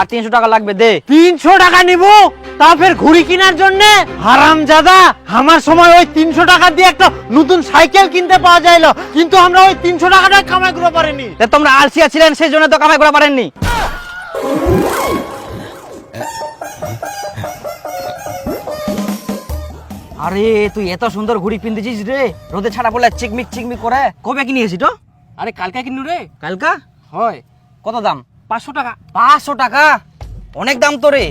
আর তিনশো টাকা লাগবে দে। তিনশো টাকা নিব? তা ফের ঘুড়ি কেনার জন্য? হারাম জাদা আমার সময় ওই তিনশো টাকা দিয়ে একটা নতুন সাইকেল কিনতে পাওয়া যাইলো। কিন্তু আমরা ওই তিনশো টাকাটা কামাই পারিনি। তা তোমরা আলসিয়া ছিলেন সেই জন্য তো কামাই করা পারেননি। আরে তুই এত সুন্দর ঘুড়ি পিনতেছিস রে। রোদে ছাড়া পড়লে চিকমিক চিকমিক করে। কবে কিনিয়েছি তো? আরে কালকে কিনু রে। কালকা? হয়। কত দাম? পাঁচশো টাকা। পাঁচশো টাকা? অনেক দাম তো রে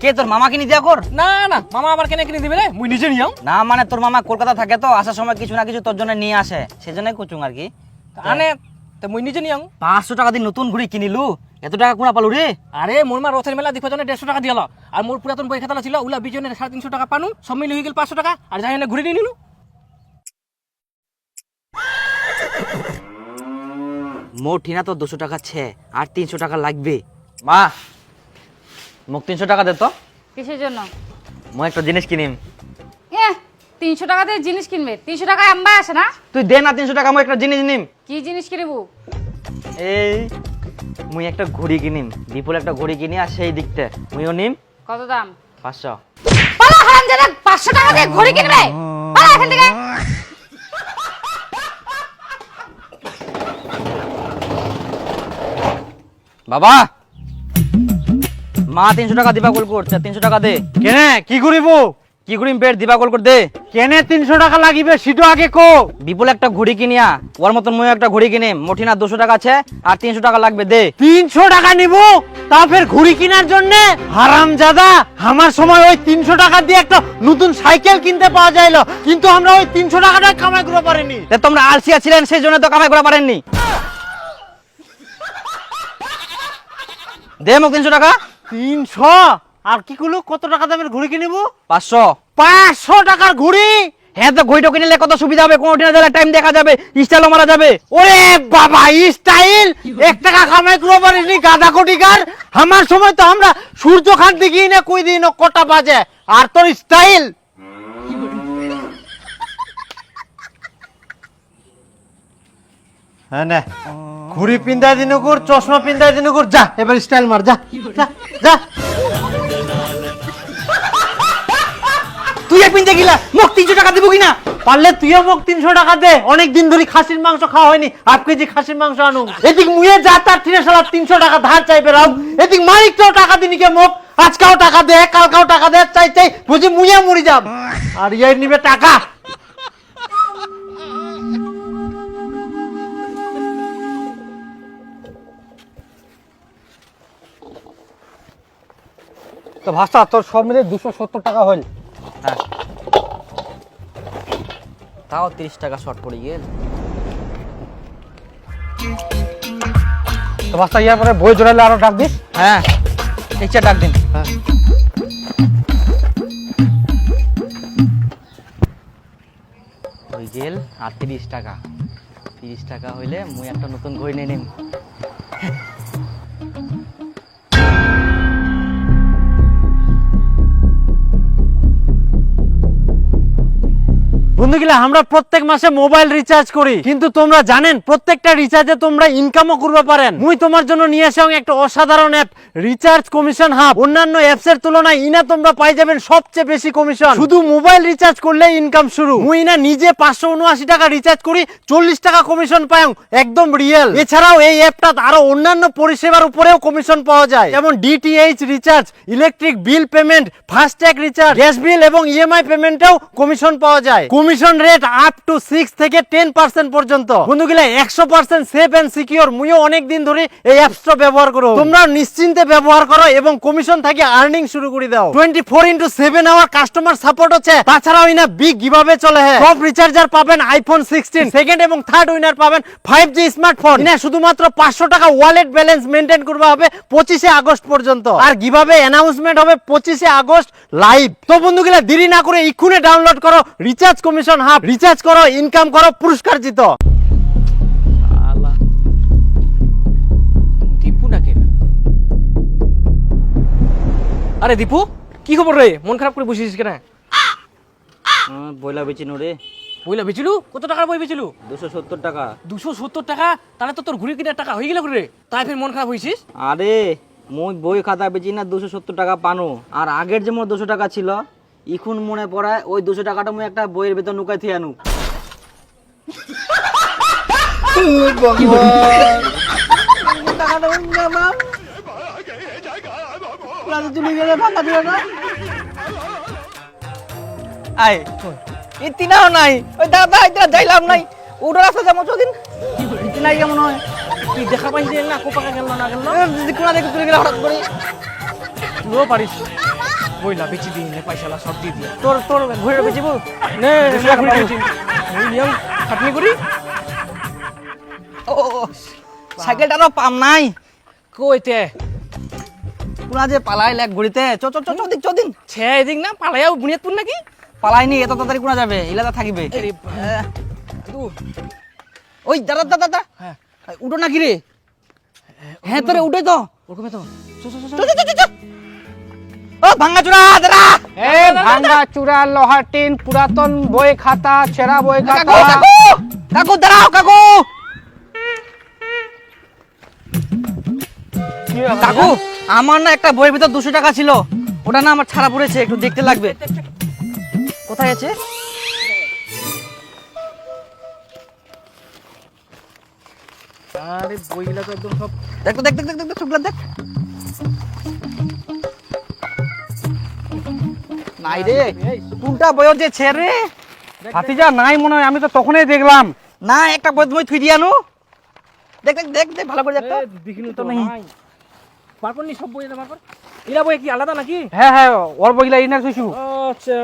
কে তোর মামা কিনে দেয়া কর? না না মামা আবার কেনে কিনে দিবে রে? মুই নিজে নিয়াম না মানে তোর মামা কলকাতা থাকে তো আসার সময় কিছু না কিছু তোর জন্য নিয়ে আসে। সেজন্যই কুচুং আর কি। আনে তো মুই নিজে নিয়াম পাঁচশো টাকা দিয়ে নতুন ঘুড়ি কিনিলু। এত টাকা কোনা পালু রে? আরে মোর মা রথের মেলা দেখো জন্য দেড়শো টাকা দিয়াল আর মোর পুরাতন বই খাতা ছিল ওলা বিজনে সাড়ে তিনশো টাকা পানু সব মিলে হয়ে গেল পাঁচশো টাকা। আর যাই ঘুরে নিয়ে নিলু। মোট ঠিনা তো দুশো টাকা ছে আর তিনশো টাকা লাগবে। মা মোক তিনশো টাকা দে তো। কিসের জন্য? মই একটা জিনিস কিনিম। এ তিনশো টাকা দিয়ে জিনিস কিনবে? তিনশো টাকা আম্বা আসে না? তুই দে না তিনশো টাকা মই একটা জিনিস নিম। কি জিনিস কিনবো? এই মুই একটা ঘড়ি কিনিম। বিপুল একটা ঘড়ি কিনি আর সেই দিকতে। মুইও নিম। কত দাম? পাঁচশো। পালা হারাম জাদা পাঁচশো টাকা দিয়ে ঘড়ি কিনবে? পালা এখান থেকে। বাবা! মা তিনশো টাকা দিবা কল করছে তিনশো টাকা দে। কেনে? কি করিব কি করিম পেট দিবা কল কর দে। কেনে তিনশো টাকা লাগিবে সেটা আগে কো? বিপুল একটা ঘড়ি কিনিয়া ওর মতন মুই একটা ঘড়ি কিনিম মোটিনা দুশো টাকা আছে আর তিনশো টাকা লাগবে দে। তিনশো টাকা নিব? তা ফের ঘুড়ি কেনার জন্য? হারাম জাদা আমার সময় ওই তিনশো টাকা দিয়ে একটা নতুন সাইকেল কিনতে পাওয়া যাইলো। কিন্তু আমরা ওই তিনশো টাকাটা কামাই করতে পারিনি। তা তোমরা আলসিয়া ছিলেন সেই জন্য তো কামাই করা পারেননি। দে মোক তিনশো টাকা। তিনশো? আর কি করল কত টাকা দামের ঘুড়ি কিনিব? পাঁচশো। পাঁচশো টাকার ঘুড়ি? হ্যাঁ তো ঘড়িটা কিনলে কত সুবিধা হবে? কোনো দিনে টাইম দেখা যাবে স্টাইলও মারা যাবে। ওরে বাবা স্টাইল এক টাকা কামাই করতে পারিনি গাদা কোটিকার? আমার সময় তো আমরা সূর্য খান দেখি না কই দিন কটা বাজে? আর তোর স্টাইল হ্যাঁ চশমা যা, এবার স্টাইল মার, যা যা তুই পিনতে গিলা, মোক তিনশো টাকা কিনা? পারলে তুইও তিনশো টাকা দে। অনেক দিন ধরে খাসির মাংস খাওয়া হয়নি হাফ কেজি খাসির মাংস আনু। এদিক মুয়ে যা, তার তিনে সালা তিনশো টাকা ধার চাইবে রাও এদিক মালিকটাও টাকা দিনি কে মোক, আজকাও টাকা দে, কালকাও টাকা দে, চাই চাই, বুঝি মুয়ে মরি যাব আর ইয়ে নিবে টাকা। তো ভাষা তোর সব মিলে দুশো সত্তর টাকা হইল। হ্যাঁ। তাও তিরিশ টাকা শর্ট পড়ে গেল তো ভাষা ইয়ার পরে বই জোড়ালে আরও ডাক দিস। হ্যাঁ ঠিক ডাক দিন। হ্যাঁ। হয়ে গেল আর তিরিশ টাকা। তিরিশ টাকা হইলে মুই একটা নতুন ঘড়ি নিয়ে নিম। বন্ধুগুলা আমরা প্রত্যেক মাসে মোবাইল রিচার্জ করি। কিন্তু তোমরা জানেন, প্রত্যেকটা রিচার্জে তোমরা ইনকামও করতে পারেন। মুই তোমার জন্য নিয়ে আসলাম একটা অসাধারণ অ্যাপ রিচার্জ কমিশন হাব অন্যান্য অ্যাপস এর তুলনায় ইনা তোমরা পাই যাবেন সবচেয়ে বেশি কমিশন শুধু মোবাইল রিচার্জ করলে ইনকাম শুরু। মুই না নিজে পাঁচশো উনআশি টাকা রিচার্জ করি, চল্লিশ টাকা কমিশন পাই একদম রিয়েল এছাড়াও এই অ্যাপটা আরও অন্যান্য পরিষেবার উপরেও কমিশন পাওয়া যায়। যেমন DTH recharge electric bill payment FASTag recharge gas bill এবং ইএমআই পেমেন্টেও কমিশন পাওয়া যায়। Commission rate up to six থেকে টেন পার্সেন্ট পর্যন্ত। বন্ধুগুলা, একশো পার্সেন্ট সেফ এন্ড সিকিউর মুইও অনেক দিন ধরে এই অ্যাপসটা ব্যবহার করো। তোমরা নিশ্চিন্তে ব্যবহার করো এবং কমিশন থেকে আর্নিং শুরু করে দাও। Twenty four into seven hour customer support হচ্ছে। তাছাড়াও ইনা বিগ কীভাবে চলে হ্যাঁ। সব রিচার্জার পাবেন আইফোন সিক্সটিন সেকেন্ড এবং থার্ড উইনার পাবেন ফাইভ জি স্মার্টফোন ইনা শুধুমাত্র পাঁচশো টাকা ওয়ালেট ব্যালেন্স মেনটেন করবে হবে পঁচিশে আগস্ট পর্যন্ত। আর কীভাবে অ্যানাউন্সমেন্ট হবে পঁচিশে আগস্ট লাইভ তো বন্ধুগুলা, দেরি না করে ইক্ষুনে ডাউনলোড করো। রিচার্জ কমিশন হাব রিচার্জ করো ইনকাম করো পুরস্কার জিতো। দীপু নাকি? আরে দীপু কি খবর রে? মন খারাপ করে বসেছিস কেন? বইলা বেচি রে। বইলা বেচিলু? কত টাকার বই বেচিলু? দুশো সত্তর টাকা। দুশো সত্তর টাকা? তাহলে তো তোর ঘুরে কিনার টাকা হয়ে গেল রে। তাই ফের মন খারাপ হয়েছিস? আরে মুই বই খাতা বেচি না দুশো সত্তর টাকা পানো। আর আগের যে মোর দুশো টাকা ছিল এখন মনে পড়ায় ওই দুশো টাকাটা মুই একটা বইয়ের ভেতর নুকাই থিয়ে আনু টাকাটা ওই নিলাম। রাতে চলে গেলে ফাঁকা দিল না। আয় ইতিনাও নাই। ওই দাদা ইতিনা যাইলাম নাই। উঠো রাস্তা যাব চদিন। ইতিনাই কেমন হয়? কি দেখা পাইছে না? কোপাকা গেল না গেল? কোনা দেখে চলে গেলে হঠাৎ করে। পারিস। বইলা বেচি নে পয়সালা সব দিয়ে দিয়ে তোর তোর ঘুরে বেচিব নে নিয়ম খাটনি করি। ও সাইকেলটারও পাম নাই। কইতে কোনা যে চ চ চ চদিন চদিন ছে এদিক না পালাইয়াও বুনিয়াদপুর নাকি? পালাইনি এত তাড়াতাড়ি কোনা যাবে? ইলাদা থাকিবে। ওই দাদা দাদা দাদা। হ্যাঁ। উঠো না কি রে হ্যাঁ তোরে উঠে তো। ওরকমই তো। চো চো চো চ, চ, চ, চ, চ। ও ভাঙ্গা চূড়া দাদা। এ ভাঙ্গা চূড়া লোহার টিন পুরাতন বই খাতা ছেঁড়া বই খাতা। কাকু কাকু দাঁড়াও কাকু। কাকু আমার না একটা বইয়ের ভিতর দুশো টাকা ছিল। ওটা না আমার ছাড়া পড়েছে একটু দেখতে লাগবে। কোথায় আছে? আরে বইগুলা তো একদম সব দেখ দেখ দেখ দেখ দেখ দেখ। নাই রে। কোনটা বইয়ের যে ছেড়ে ভাতিজা নাই মনে হয় আমি তো তখনই দেখলাম। না একটা বই তুমি থুই দিয়ানো দেখ দেখ দেখ দেখ ভালো করে দেখ তো। দেখিনি তো নাই। নি সব বই এরা বই কি আলাদা নাকি? হ্যাঁ হ্যাঁ ওর বইগুলা ইনার আচ্ছা।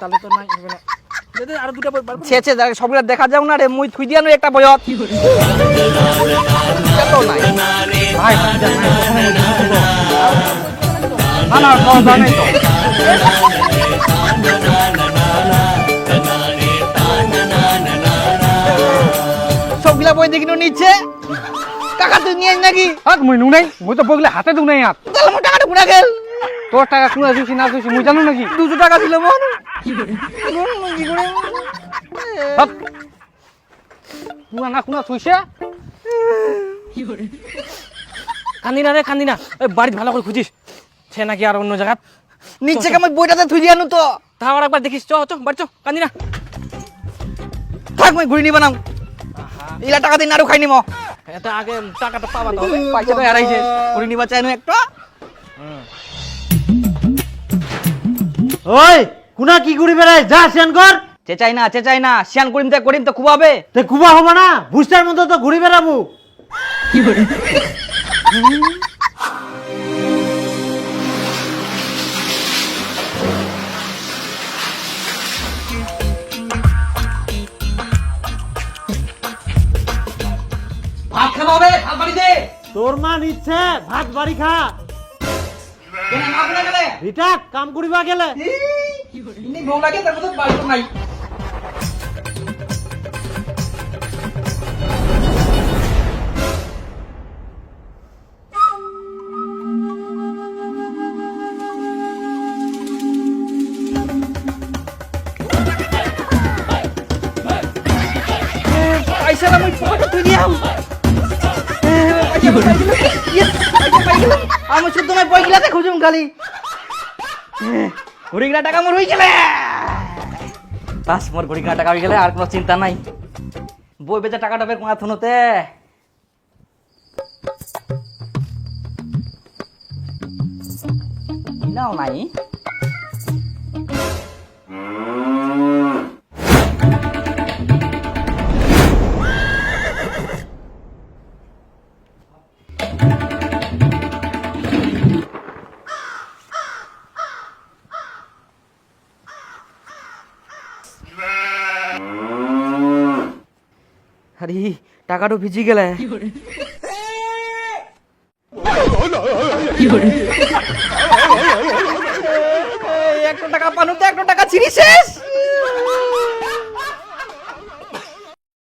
তাহলে তো নাই হবে না। আরও দুটা বই ছে ছে দেখ সবগুলা দেখা যাও না রে মুই থুই দিয়ানো একটা বইয়ত না না খাওয়া নেই তো। সবগুলা বই দেখিনো নিচ্ছে। কাকা তুই নিয়ে নাকি? হাত মুই নু নাই মুই তো বইগুলা হাতে দু নাই হাত তাহলে মোর টাকাটা পুরা গেল। তোর টাকা কোনা শুইছি না মুই জানো নাকি? দুশো টাকা ছিল মন। কি করে হাত কোনা না কোনা শুইছে? কান্দি না রে কান্দি না। বাড়িতে ভালো করে খুঁজিস। সে নাকি আর অন্য জায়গা নিচে কেমন বইটাতে থুই দিয়ানো তো। তাও আর একবার দেখিস চ চ বাড়ি চ কান্দি না। থাক মই ঘুরি নিবা নাও ইলা টাকা দিন আরও খাই নিম। এটা আগে টাকাটা পাবা তো পয়সা তো হারাইছে ঘুরি নিবা চাইনো একটা ওই কুনা কি করি বেড়াই যা সেন কর চেচাই না চেচাই না। শিয়ান করিম তে করিম তো খুব হবে তে কুবা হব না। বুস্টার মতো তো ঘুরি বেড়াবো ভাত তোর মা নিচ্ছে ভাত বাড়ি খা। রিটা কাম করিবা গেলে। বউ লাগে তার মতো বাড়ি নাই। আমি শুধু তোমার বই গিলাতে খুঁজুম খালি। ঘুরি গিলা টাকা মোর হয়ে গেলে। বাস, মোর ঘুরি গিলা টাকা হয়ে গেলে, আর কোনো চিন্তা নাই। বই বেচা টাকাটা বের কোনা থুনোতে নাও নাই। আরে টাকাটা ভিজি গেলে। একশো টাকা তো একশো টাকা শেষ।